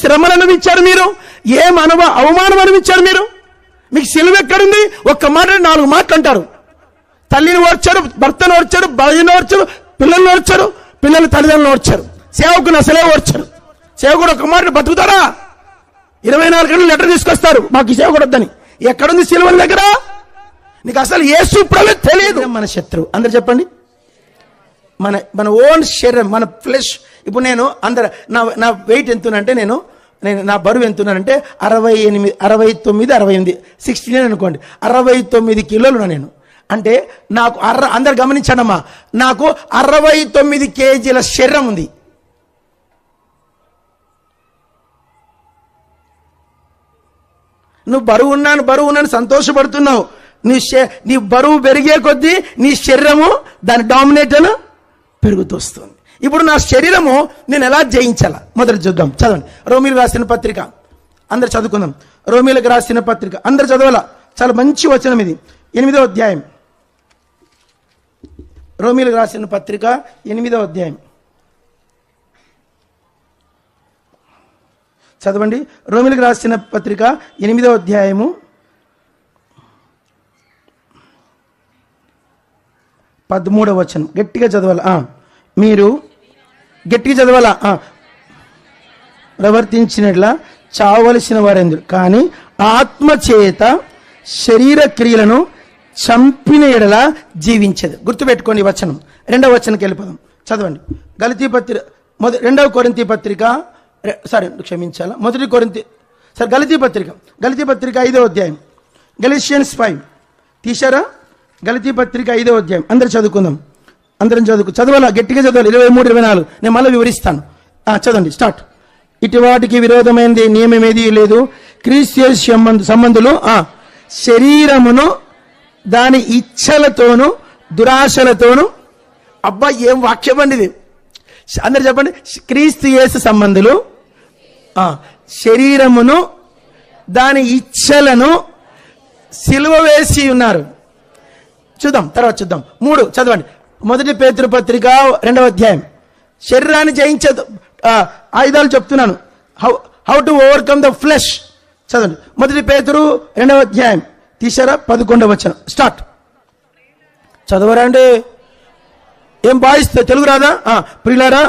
శ్రమలు అనుభవించారు మీరు? ఏం అనుభవ అవమానం అనుభవించారు మీరు? మీకు సిలువ ఎక్కడుంది? ఒక్క మాట నాలుగు మాటలు అంటారు తల్లిని ఓర్చారు భర్తను ఓర్చారు భార్యను ఓర్చారు పిల్లల్ని ఓర్చారు పిల్లలు తల్లిదండ్రులు ఓర్చారు. సేవకుని అసలే ఓర్చారు. సేవకుడు ఒక మాట బతుకుతారా ఇరవై నాలుగు గంటలు లెటర్ తీసుకొస్తారు. మాకు సేవకుడు వద్దని. ఎక్కడుంది సిలువల దగ్గర? నీకు అసలు ఏ సూప్రలో తెలియదు. మన శత్రువు. అందరు చెప్పండి. మన మన ఓన్ శరీరం మన ఫ్లెష్ ఇప్పుడు నేను అందరు నా నా వెయిట్ ఎంతునంటే నేను నేను నా బరువు ఎంతున్నానంటే అరవై ఎనిమిది అరవై తొమ్మిది అరవై ఎనిమిది సిక్స్టీ నైన్ అనుకోండి. అరవై తొమ్మిది కిలోలు ఉన్నా నేను. అంటే నాకు అర్ర అందరు గమనించండమ్మా. నాకు అరవై తొమ్మిది కేజీల శరీరం ఉంది. నువ్వు బరువు ఉన్నాను బరువు ఉన్నాను సంతోషపడుతున్నావు. నీ నీ బరువు పెరిగే కొద్దీ నీ శరీరము దాని డామినేటర్ పెరుగుతొస్తుంది. ఇప్పుడు నా శరీరము నేను ఎలా జయించాల? మొదట చూద్దాం. చదవండి. రోమిలు రాసిన పత్రిక. అందరు చదువుకుందాం. రోమిలకు రాసిన పత్రిక. అందరు చదవాల? చాలా మంచి వచనం ఇది. ఎనిమిదో అధ్యాయం. రోమిలకు రాసిన పత్రిక ఎనిమిదో అధ్యాయం. చదవండి. రోమిలకు రాసిన పత్రిక ఎనిమిదో అధ్యాయము. పదమూడవ వచనం. గట్టిగా చదవాలి? మీరు గట్టిగా చదవాల? ప్రవర్తించినట్లా చావలసిన వారెందు. కానీ ఆత్మ చేత శరీర క్రియలను చంపిన ఎడల జీవించదు. గుర్తుపెట్టుకోండి వచనం. రెండవ వచనకి వెళ్ళిపోదాం. చదవండి. గలతీ పత్రిక మొద రెండవ కొరింతి పత్రిక సారీ క్షమించాలా? మొదటి కొరింతి సరే గలతీ పత్రిక. గలతీ పత్రిక ఐదో అధ్యాయం. Galatians five. తీశారా? గలతీ పత్రిక ఐదో అధ్యాయం. అందరు చదువుకుందాం. అందరం చదువుకు చదవాలా? గట్టిగా చదవాలి. ఇరవై మూడు ఇరవై నాలుగు. నేను మళ్ళీ వివరిస్తాను. చదవండి. స్టార్ట్. ఇటు వాటికి విరోధమైనది నియమం ఏది లేదు. క్రీస్తు సంబంధ సంబంధులు ఆ, శరీరమును దాని ఇచ్చలతోను దురాశలతోను అబ్బా ఏం వాక్యం అండి ఇది? అందరు చెప్పండి. క్రీస్తు సంబంధులు ఆ, శరీరమును దాని ఇచ్ఛలను సిలువ వేసి ఉన్నారు. చూద్దాం. తర్వాత చూద్దాం. మూడు చదవండి. మొదటి పేతృపత్రిక రెండవ అధ్యాయం. శరీరాన్ని జయించే ఆయుధాలు చెప్తున్నాను. How how to overcome the flesh చదవండి. మొదటి పేతురు రెండవ అధ్యాయం. తీసారా పదకొండవ వచ్చిన స్టార్ట్ చదవరా అండి? ఏం భావిస్తే తెలుగు రాదా? ప్రియులారా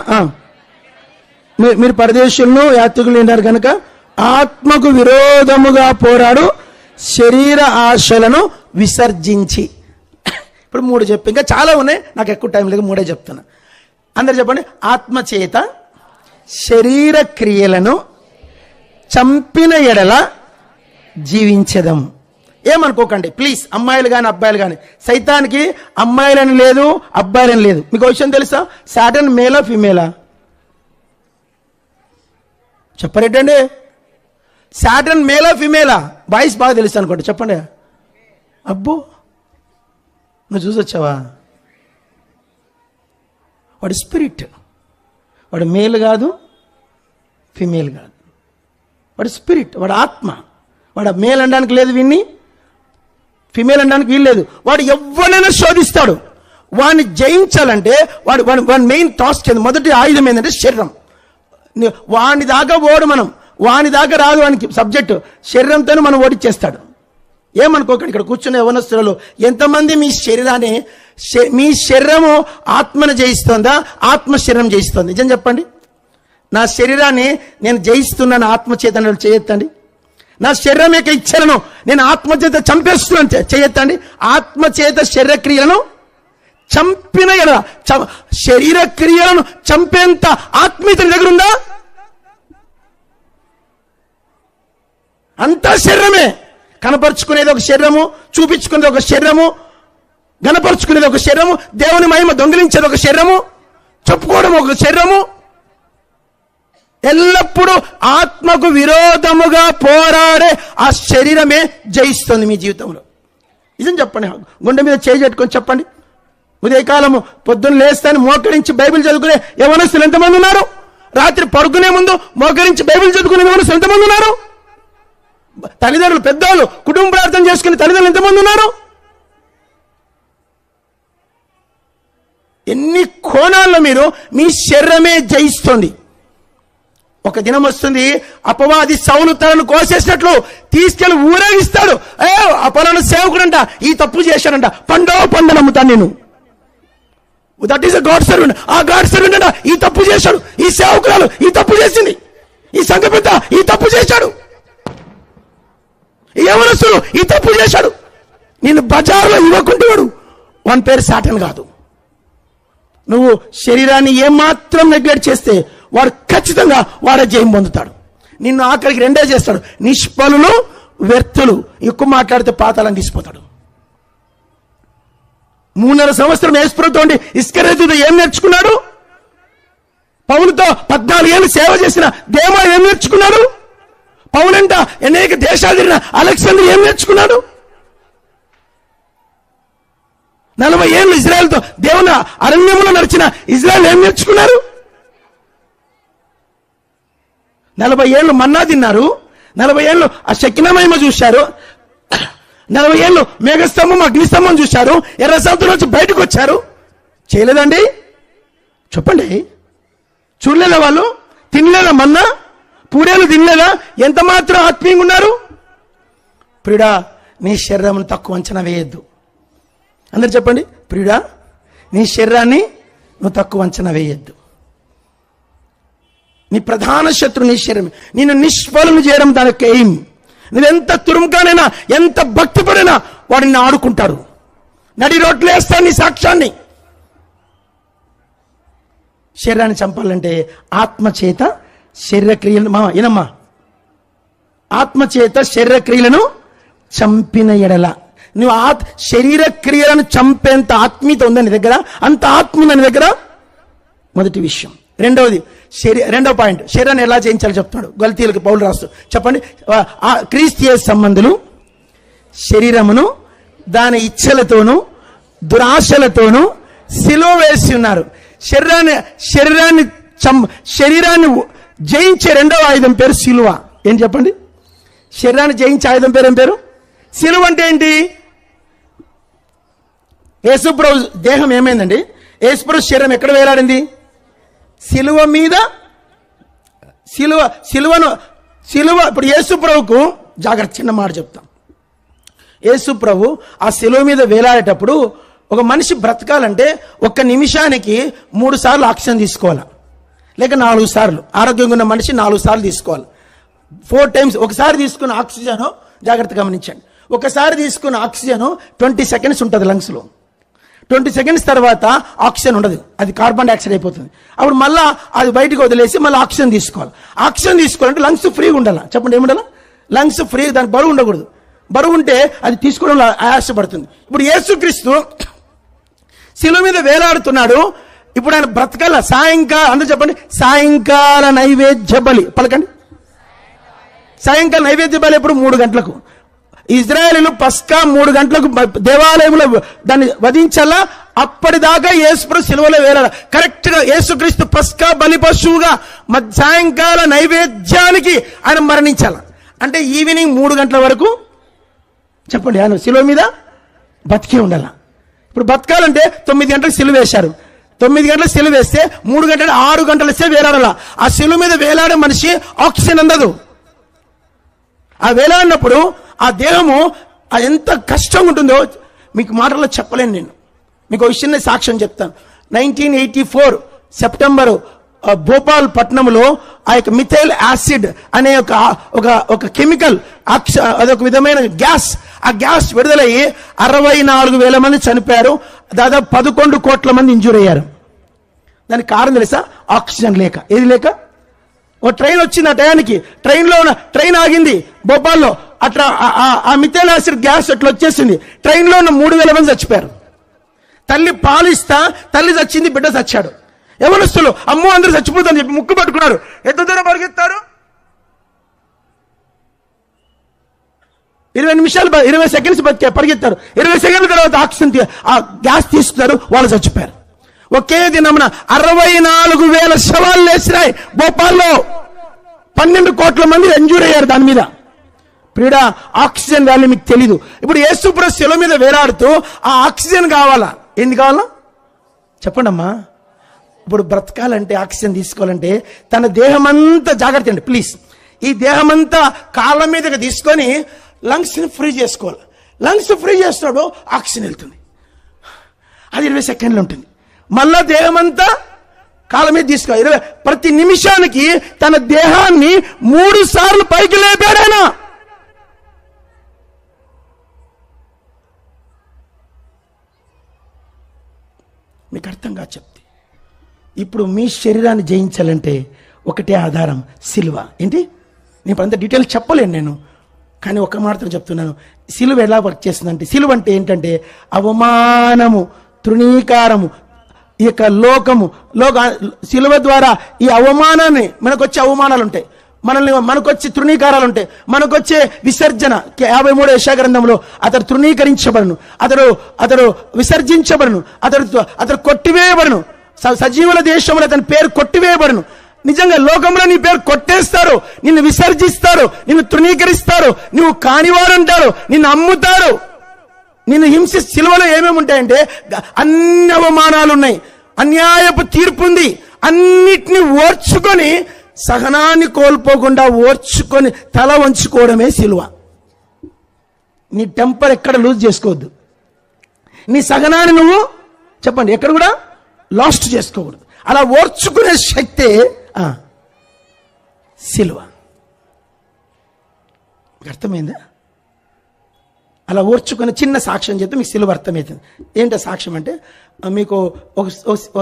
మీరు పరదేశులను యాత్రికులు ఉన్నారు కనుక ఆత్మకు విరోధముగా పోరాడు శరీర ఆశలను విసర్జించి. ఇప్పుడు మూడు చెప్పి. ఇంకా చాలా ఉన్నాయి. నాకు ఎక్కువ టైం లేదు మూడే చెప్తున్నా. అందరు చెప్పండి. ఆత్మచేత శరీర క్రియలను చంపిన ఎడల జీవించదం. ఏమనుకోకండి. ప్లీజ్ అమ్మాయిలు కానీ అబ్బాయిలు కానీ సైతానికి అమ్మాయిలని లేదు అబ్బాయిలని లేదు. మీకు విషయం తెలుసా? సాటన్ మేలా ఫిమేలా? చెప్పరేటండి. సాటన్ మేలా ఫిమేలా? బాయ్స్ బాగా తెలుసు అనుకోండి. చెప్పండి. అబ్బో! నువ్వు చూసొచ్చావా? వాడు స్పిరిట్ వాడు మేల్ కాదు ఫిమేల్ కాదు. వాడు స్పిరిట్ వాడు ఆత్మ. వాడు మేల్ అనడానికి లేదు విన్ని ఫిమేల్ అనడానికి వీలు లేదు. వాడు ఎవరైనా శోధిస్తాడు. వాడిని జయించాలంటే వాడు వాడి వాడి మెయిన్ టాస్క్ ఏంది? మొదటి ఆయుధం ఏంటంటే శరీరం. ని- వాని దాకా ఓడు మనం. వాని దాకా రాదు వానికి సబ్జెక్టు శరీరంతోనే మనం ఓడిచ్చేస్తాడు. ఏమనుకోకండి ఇక్కడ కూర్చున్న యవనస్తులలో ఎంతమంది మీ శరీరాన్ని మీ శరీరము ఆత్మను జయిస్తుందా? ఆత్మ శరీరం జయిస్తుంది. నిజం చెప్పండి. నా శరీరాన్ని నేను జయిస్తున్నాను ఆత్మచేతనలు చేయొద్దండి. నా శరీరం యొక్క ఇచ్చలను నేను ఆత్మచేత చంపేస్తున్నాను చే- చేయొద్దండి. ఆత్మచేత శరీరక్రియలను చంపిన ఎడల చ- శరీర క్రియలను చంపేంత ఆత్మీయత దగ్గర ఉందా? అంతా శరీరమే. కనపరుచుకునేది ఒక శరీరము చూపించుకునేది ఒక శరీరము గనపరుచుకునేది ఒక శరీరము దేవుని మహిమ దొంగిలించేది ఒక శరీరము చెప్పుకోవడం ఒక శరీరము. ఎల్లప్పుడూ ఆత్మకు విరోధముగా పోరాడే ఆ శరీరమే జయిస్తుంది మీ జీవితంలో. నిజం చెప్పండి గుండె మీద చేయి పెట్టుకొని చెప్పండి. ఉదయకాలము పొద్దున్న లేస్తాను మోకరించి బైబిల్ చదువుకునే యవనస్తులు ఎంతమంది ఉన్నారు? రాత్రి పడుకునే ముందు మోకరించి బైబిల్ చదువుకునే యవనస్తులు ఎంతమంది ఉన్నారు? తల్లిదండ్రులు పెద్దవాళ్ళు కుటుంబ ప్రార్థన చేసుకునే తల్లిదండ్రులు ఎంతమంది ఉన్నారు? ఎన్ని కోణాల్లో మీరు మీ శరీరమే జయిస్తుంది. ఒక దినం వస్తుంది అపవాది సౌలు తనను కోసేసినట్లు తీసుకెళ్ళి ఊరేగిస్తాడు. ఏ అపలను సేవకుడంట ఈ తప్పు చేశాడంట. పండో పండు నమ్ముతాను నేను. That is a god servant ఆ గాడ్ సర్వెంట్ అంట ఈ తప్పు చేశాడు. ఈ సేవకురాలు ఈ తప్పు చేసింది. ఈ సంఘ పెద్ద ఈ తప్పు చేశాడు. యవనస్తుడు ఈ తప్పు చేశాడు. నేను బజార్లో ఇవ్వకుంటున్నాడు వన్ పేరు సాటన్ కాదు. నువ్వు శరీరాన్ని ఏమాత్రం నెగ్లెక్ట్ చేస్తే వాడు ఖచ్చితంగా వాడే జయం పొందుతాడు. నిన్ను ఆఖరికి రెండే చేస్తాడు. నిష్ఫలులు వ్యర్థులు. ఎక్కువ మాట్లాడితే పాతాలను తీసిపోతాడు. మూడున్నర సంవత్సరం యేసుప్రభుతో ఉండి ఇస్కరేతుడు ఏం నేర్చుకున్నాడు? పౌలతో పద్నాలుగేళ్ళు సేవ చేసిన దేవ ఏం నేర్చుకున్నాడు? పౌలంట అనేక దేశాలు తిరిగిన అలెక్సాండర్ ఏం నేర్చుకున్నాడు? నలభై ఏళ్ళు ఇజ్రాయెల్తో దేవుని అరణ్యంలో నడిచిన ఇజ్రాయెల్ ఏం నేర్చుకున్నారు? నలభై ఏళ్ళు మన్నా తిన్నారు నలభై ఏళ్ళు ఆ శకినమహిమ చూశారు నలభై ఏళ్ళు మేఘస్తంభం అగ్నిస్తంభం చూశారు ఎర్ర సముద్రం నుంచి బయటకు వచ్చారు. చేయలేదండి? చెప్పండి. చూడలేదా వాళ్ళు? తినలేదా మన్నా? పూరేలు తినలేదా? ఎంత మాత్రం ఆత్మీయంగా ఉన్నారు? ప్రిడా నీ శరీరం తక్కువ అంచనా వేయద్దు. అందరు చెప్పండి ప్రియుడా నీ శరీరాన్ని నువ్వు తక్కువ అంచనా వేయద్దు. నీ ప్రధాన శత్రు నీ శరీరం. నేను నిష్ఫలం చేయడం దానికి ఎయిమ్ నువ్వెంత తురుముకానైనా ఎంత భక్తిపడైనా వాడిని ఆడుకుంటారు నడి రోడ్లు వేస్తాను నీ సాక్ష్యాన్ని. శరీరాన్ని చంపాలంటే ఆత్మ చేత శరీర క్రియలను ఏనమ్మా ఆత్మచేత శరీరక్రియలను శరీర క్రియలను చంపిన ఎడల. నువ్వు ఆత్ శరీర క్రియలను చంపేంత ఆత్మీయత ఉందని దగ్గర? అంత ఆత్మ ఉందని దగ్గర? మొదటి విషయం. రెండవది శరీ రెండవ పాయింట్ శరీరాన్ని ఎలా చేయించాలో చెప్తాడు గల్తీలకు పౌలు రాస్తూ. చెప్పండి ఆ- క్రీస్తీయ సంబంధులు శరీరమును దాని ఇచ్చలతోనూ దురాశలతోనూ సిలో వేసి ఉన్నారు. శరీరాన్ని శరీరాన్ని చం శరీరాన్ని జయించే రెండవ ఆయుధం పేరు సిలువ. ఏం చెప్పండి? శరీరాన్ని జయించే ఆయుధం పేరు ఏం పేరు? సిలువ అంటే ఏంటి? యేసుప్రభు దేహం ఏమైందండి? యేసుప్రభు శరీరం ఎక్కడ వేలాడింది? సిలువ మీద సిలువ సిలువను సిలువ ఇప్పుడు యేసుప్రభుకు జాగ్రత్త చిన్న మాట చెప్తాం. యేసుప్రభు ఆ సిలువ మీద వేలాడేటప్పుడు ఒక మనిషి బ్రతకాలంటే ఒక్క నిమిషానికి మూడు సార్లు ఆక్సిజన్ తీసుకోవాలి? లేక నాలుగు సార్లు. ఆరోగ్యంగా ఉన్న మనిషి నాలుగు సార్లు తీసుకోవాలి. ఫోర్ టైమ్స్ ఒకసారి తీసుకున్న ఆక్సిజన్ జాగ్రత్త గమనించండి. ఒకసారి తీసుకున్న ఆక్సిజన్ ట్వంటీ సెకండ్స్ ఉంటుంది లంగ్స్లో. ట్వంటీ సెకండ్స్ తర్వాత ఆక్సిజన్ ఉండదు. అది కార్బన్ డైఆక్సైడ్ అయిపోతుంది. అప్పుడు మళ్ళా అది బయటకు వదిలేసి మళ్ళీ ఆక్సిజన్ తీసుకోవాలి. ఆక్సిజన్ తీసుకోవాలంటే లంగ్స్ ఫ్రీగా ఉండాలి? చెప్పండి ఏముండాలి? లంగ్స్ ఫ్రీ దానికి బరువు ఉండకూడదు. బరువు ఉంటే అది తీసుకోవడంలో ఆయాసపడుతుంది. ఇప్పుడు యేసుక్రీస్తు శిలువ మీద వేలాడుతున్నాడు. ఇప్పుడు ఆయన బ్రతకాల. సాయంకాల అందరూ చెప్పండి. సాయంకాల నైవేద్య బలి. పలకండి. సాయంకాల నైవేద్య బలి ఎప్పుడు? మూడు గంటలకు. ఇజ్రాయేలీలు పస్కా మూడు గంటలకు దేవాలయంలో దాన్ని వధించాలా? అప్పటిదాకా యేసుప్రభు సిలువలో వేలాడ కరెక్ట్గా యేసుక్రీస్తు పస్కా బలి పశువుగా మధ్య సాయంకాల నైవేద్యానికి ఆయన మరణించాల. అంటే ఈవినింగ్ మూడు గంటల వరకు చెప్పండి ఆయన సిలువ మీద బతికే ఉండాల. ఇప్పుడు బతకాలంటే తొమ్మిది గంటలకు సిలువ వేశారు. తొమ్మిది గంటల సెలవు వేస్తే మూడు గంటలు ఆరు గంటలు ఇస్తే వేలాడాల. ఆ సెలవు మీద వేలాడే మనిషి ఆక్సిజన్ అందదు. ఆ వేలాడినప్పుడు ఆ దేహము ఎంత కష్టంగా ఉంటుందో మీకు మాటల్లో చెప్పలేను నేను. మీకు ఒక చిన్న సాక్ష్యం చెప్తాను. Nineteen eighty four September Bhopal పట్టణంలో ఆ యొక్క మిథైల్ యాసిడ్ అనే ఒక ఒక ఒక కెమికల్ అదొక విధమైన గ్యాస్ ఆ గ్యాస్ విడుదలయ్యి అరవై నాలుగు వేల మంది చనిపోయారు. దాదాపు పదకొండు కోట్ల మంది ఇంజూర్ అయ్యారు దానికి కారణం తెలుసా? ఆక్సిజన్ లేక. ఏది లేక? ఓ ట్రైన్ వచ్చింది ఆ టయానికి. ట్రైన్లో ఉన్న ట్రైన్ ఆగింది. భోపాల్లో అట్లా ఆ- ఆ- మిథైల్ యాసిడ్ గ్యాస్ అట్లా వచ్చేసింది. ట్రైన్లో ఉన్న మూడు వేల మంది చచ్చిపోయారు. తల్లి పాలిస్తా తల్లి చచ్చింది బిడ్డ చచ్చాడు. ఎవరస్తులు అమ్మో అందరూ చచ్చిపోతుందని చెప్పి ముక్కు పట్టుకున్నారు. ఎంత దూరం పరిగెత్తారు? ఇరవై నిమిషాలు ఇరవై సెకండ్స్ బతికే పరిగెత్తారు. ఇరవై సెకండ్ల తర్వాత ఆక్సిజన్ తీ- ఆ గ్యాస్ తీస్తున్నారు వాళ్ళు చచ్చిపోయారు. ఒకే దినమున అరవై నాలుగు వేల శవాలు లేచినాయి భోపాల్లో. పన్నెండు కోట్ల మంది ఎంజూర్ అయ్యారు దాని మీద. ప్రియుడా ఆక్సిజన్ వాల్యూ మీకు తెలీదు. ఇప్పుడు యేసుప్ర శిల మీద వేలాడుతూ ఆ ఆక్సిజన్ కావాలా? ఏంది కావాలా? చెప్పండి అమ్మా ఇప్పుడు బ్రతకాలంటే ఆక్సిజన్ తీసుకోవాలంటే తన దేహం అంతా జాగ్రత్త అండి ప్లీజ్. ఈ దేహం అంతా కాళ్ళ మీదకి తీసుకొని లంగ్స్ని ఫ్రీ చేసుకోవాలి. లంగ్స్ ఫ్రీ చేస్తాడు ఆక్సిజన్ వెళ్తుంది. అది ఇరవై సెకండ్లు ఉంటుంది. మళ్ళా దేహమంతా కాలమే మీద తీసుకో ఇరవై ప్రతి నిమిషానికి తన దేహాన్ని మూడు సార్లు పైకి లేపాడాయన మీకు అర్థంగా చెప్తే. ఇప్పుడు మీ శరీరాన్ని జయించాలంటే ఒకటే ఆధారం సిలువ. ఏంటి? నేను అంత డీటెయిల్ చెప్పలేను నేను. కానీ ఒక మాత్రం చెప్తున్నాను. సిలువ ఎలా వర్క్ చేస్తుందంటే సిలువ అంటే ఏంటంటే అవమానము తృణీకారము ఈ యొక్క లోకము లోక శిలువ ద్వారా ఈ అవమానాన్ని మనకు వచ్చే అవమానాలు ఉంటాయి మనల్ని మనకొచ్చే తృణీకారాలు ఉంటాయి మనకొచ్చే విసర్జన. యాభై మూడు యశాగ్రంథంలో అతడు తృణీకరించబడను. అతడు అతడు విసర్జించబడను. అతడు అతడు కొట్టివేయబడను. స- సజీవుల దేశంలో అతని పేరు కొట్టివేయబడను. నిజంగా లోకంలో నీ పేరు కొట్టేస్తారు. నిన్ను విసర్జిస్తారు. నిన్ను తృణీకరిస్తారు. నువ్వు కానివారు అంటారు నిన్ను అమ్ముతారు. నిన్ను హింసి సిలువలో ఏమేమి ఉంటాయంటే అన్ని అవమానాలు ఉన్నాయి అన్యాయపు తీర్పు ఉంది. అన్నిటిని ఓర్చుకొని సహనాన్ని కోల్పోకుండా ఓర్చుకొని తల వంచుకోవడమే సిలువ. నీ టెంపర్ ఎక్కడ లూజ్ చేసుకోవద్దు. నీ సహనాన్ని నువ్వు చెప్పండి ఎక్కడ కూడా లాస్ట్ చేసుకోకూడదు. అలా ఓర్చుకునే శక్తే సిలువ. అర్థమైందా? అలా ఓర్చుకుని చిన్న సాక్ష్యం చెప్తే మీకు సిలువ అర్థమవుతుంది. ఏంటో సాక్ష్యం అంటే మీకు ఒక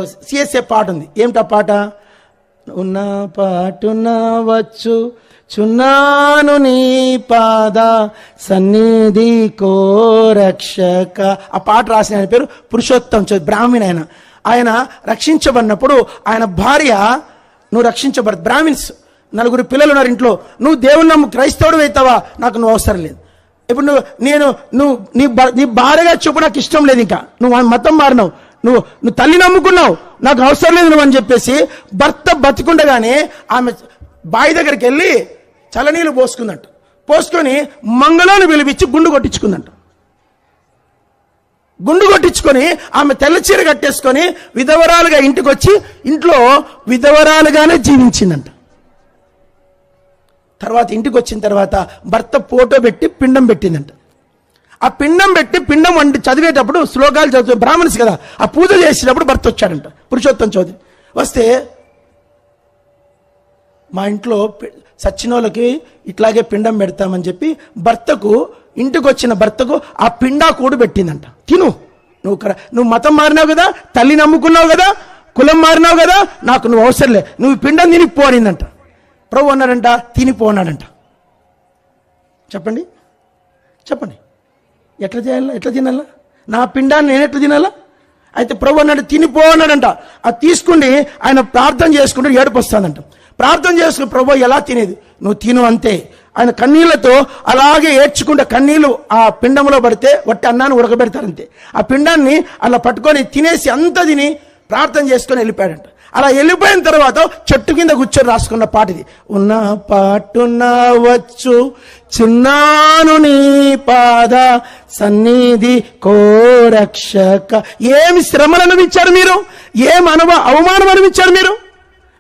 సిఎస్ఏ పాట ఉంది. ఏమిటా పాట? ఉన్న పాటున వచ్చు చున్నాను నీ పాద సన్నిధి కోరక్షక ఆ పాట రాసిన ఆయన పేరు పురుషోత్తం చౌదరి బ్రాహ్మణ్ ఆయన. ఆయన రక్షించబడినప్పుడు ఆయన భార్య నువ్వు రక్షించబడ బ్రాహ్మిన్స్ నలుగురు పిల్లలు ఉన్నారు ఇంట్లో. నువ్వు దేవుని నమ్ము క్రైస్తవుడు అవుతావా? నాకు నువ్వు అవసరం లేదు. ఇప్పుడు నువ్వు నేను నువ్వు నీ నీ భార్యగా చూపు నాకు ఇష్టం లేదు ఇంకా. నువ్వు ఆ మతం మారినావు. నువ్వు నువ్వు తల్లి నమ్ముకున్నావు. నాకు అవసరం లేదు నువ్వు అని చెప్పేసి భర్త బతికుండగానే ఆమె బావి దగ్గరికి వెళ్ళి చలనీళ్ళు పోసుకుందంట. పోసుకొని మంగళాన్ని పిలిపించి గుండు కొట్టించుకుందంట. గుండు కొట్టించుకొని ఆమె తెల్ల చీర కట్టేసుకొని విధవరాలుగా ఇంటికి వచ్చి ఇంట్లో విధవరాలుగానే జీవించిందంట. తర్వాత ఇంటికి వచ్చిన తర్వాత భర్త ఫోటో పెట్టి పిండం పెట్టిందంట. ఆ పిండం పెట్టి పిండం వండి చదివేటప్పుడు శ్లోకాలు చదువు బ్రాహ్మణ్స్ కదా ఆ పూజ చేసేటప్పుడు భర్త వచ్చాడంట పురుషోత్తం చౌదరి. వస్తే మా ఇంట్లో సచ్చినోళ్ళకి ఇట్లాగే పిండం పెడతామని చెప్పి భర్తకు ఇంటికి వచ్చిన భర్తకు ఆ పిండా కూడు పెట్టిందంట. తిను నువ్వు కర- నువ్వు మతం మారినావు కదా తల్లి నమ్ముకున్నావు కదా కులం మారినావు కదా నాకు నువ్వు అవసరం లే నువ్వు పిండం తిని పోనిందంట ప్రభు అన్నాడంట తినిపోన్నాడంట చెప్పండి. చెప్పండి. ఎట్లా చేయాలా ఎట్లా తినాలా? నా పిండాన్ని నేను ఎట్లా తినాలా? అయితే ప్రభు అన్నాడు తినిపో అన్నాడంట. అది తీసుకుని ఆయన ప్రార్థన చేసుకుంటూ ఏడుపు వస్తుందంట ప్రార్థన చేసుకుని ప్రభు ఎలా తినేది? నువ్వు తిను అంతే. ఆయన కన్నీళ్ళతో అలాగే ఏడ్చుకుంటే కన్నీళ్ళు ఆ పిండంలో పడితే వట్టి అన్నాన్ని ఉడకబెడతారంతే. ఆ పిండాన్ని అలా పట్టుకొని తినేసి అంత తిని ప్రార్థన చేసుకొని వెళ్ళిపోయాడంట. అలా వెళ్ళిపోయిన తర్వాత చెట్టు కింద కూర్చొని రాసుకున్న పాట ఇది. ఉన్న పాటున వచ్చు చిన్నాను నీ పాద సన్నిధి కోరక్షక. ఏమి శ్రమలు అనుభవించారు మీరు? ఏం అనుభవ అవమానం అనుభవించారు మీరు?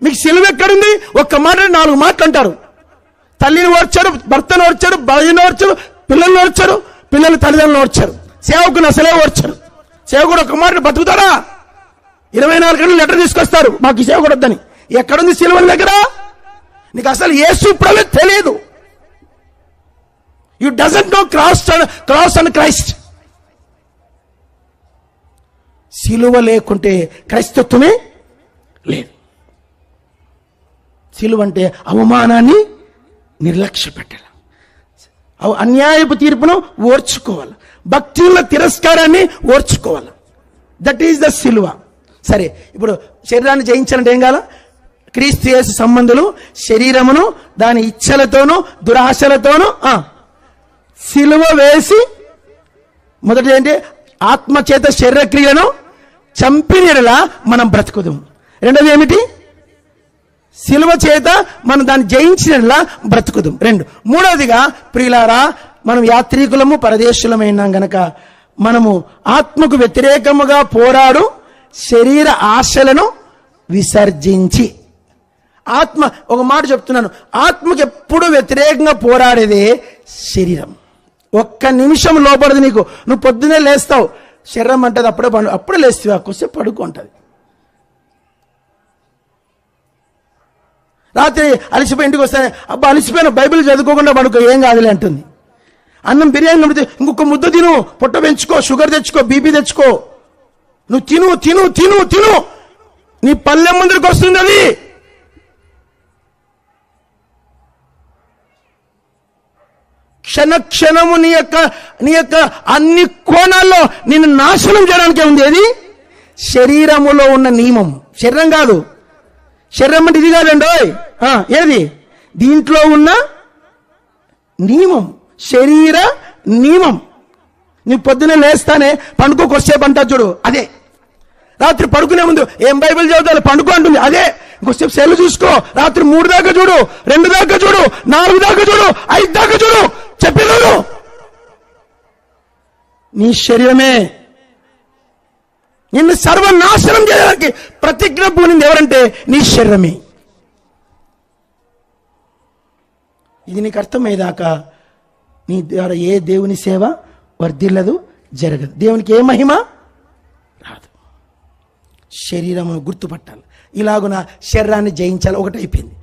మీకు సిలువ ఎక్కడుంది? ఒక్క మాట నాలుగు మాటలు అంటారు. తల్లిని ఓర్చారు భర్తను ఓర్చారు భార్యను ఓర్చారు పిల్లల్ని ఓర్చారు పిల్లలు తల్లిదండ్రులు ఓర్చారు. సేవకుని అసలే ఓర్చారు. సేవకుడు ఒక మాట బతుకుతారా ఇరవై నాలుగు గంటలు లెటర్ తీసుకొస్తారు. మాకు ఈ సేవకుడు ఎక్కడుంది సిలువల దగ్గర? నీకు అసలు ఏ సూప్రలో తెలియదు you doesn't know cross cross and Christ సిలువ లేకుంటే క్రైస్తత్వమే లేదు. సిలువ అంటే అవమానాన్ని నిర్లక్ష్య పెట్టాలి అన్యాయపు తీర్పును ఓర్చుకోవాలి. భక్తుల తిరస్కారాన్ని ఓర్చుకోవాలి. దట్ ఈస్ ద సిలువ. సరే ఇప్పుడు శరీరాన్ని జయించాలంటే ఏం కావాలా? క్రీస్తు యేసు సంబంధులు శరీరమును దాని ఇచ్చలతోనూ దురాశలతోనూ సిలువ వేసి మొదటి ఏంటి? ఆత్మచేత శరీరక్రియను చంపినలా మనం బ్రతుకుదాం. రెండవది ఏమిటి? సిలువ చేత మనం దాన్ని జయించినలా బ్రతుకుదాం. రెండు. మూడవదిగా ప్రియులారా మనం యాత్రికులము పరదేశులమైనాం గనక మనము ఆత్మకు వ్యతిరేకముగా పోరాడు శరీర ఆశలను విసర్జించి. ఆత్మ ఒక మాట చెప్తున్నాను. ఆత్మకి ఎప్పుడు వ్యతిరేకంగా పోరాడేదే శరీరం. ఒక్క నిమిషం లోపడదు నీకు. నువ్వు పొద్దునే లేస్తావు. శరీరం అంటది అప్పుడే పండు అప్పుడే లేస్తావు. కొద్దిసేపు పడుకుంటుంది రాత్రి అలసిపోయి ఇంటికి వస్తానే అబ్బా అలసిపోయిన. బైబిల్ చదువుకోకుండా పడుకో ఏం కాదులే అంటుంది. అన్నం బిర్యానీ నమ్మితే ఇంకొక ముద్ద తిను. పొట్ట పెంచుకో షుగర్ తెచ్చుకో బీపీ తెచ్చుకో. నువ్వు తిను తిను తిను తిను. నీ పల్లె ముందరికి వస్తుంది అది. క్షణ క్షణము నీ యొక్క నీ యొక్క అన్ని కోణాల్లో నిన్ను నాశనం చేయడానికే ఉంది ఏది? శరీరములో ఉన్న నియమం. శరీరం కాదు. శరీరం అంటే ఇది కాదండి ఏది? దీంట్లో ఉన్న నియమం. శరీర నియమం. నీ పొద్దునే లేస్తానే పండుకోకొచ్చేపు అంటా చూడు అదే. రాత్రి పడుకునే ముందు ఏం బైబిల్ చదువుతారు? పండుకో అంటుంది. అదే ఇంకోసేపు సెల్ చూసుకో. రాత్రి మూడు దాకా చూడు రెండు దాకా చూడు నాలుగు దాకా చూడు ఐదు దాకా చూడు. చెప్పినాను నీ శరీరమే. నిన్ను సర్వనాశనం చేయడానికి ప్రతిజ్ఞ పూనింది ఎవరంటే నీ శరీరమే. ఇది నీకు అర్థమయ్యేదాకా నీ ద్వారా ఏ దేవుని సేవ వర్ధిల్లదు జరగదు. దేవునికి ఏ మహిమ? శరీరమును గుర్తుపట్టాలి. ఇలాగున శరీరాన్ని జయించాలి. ఒకటైపోయింది.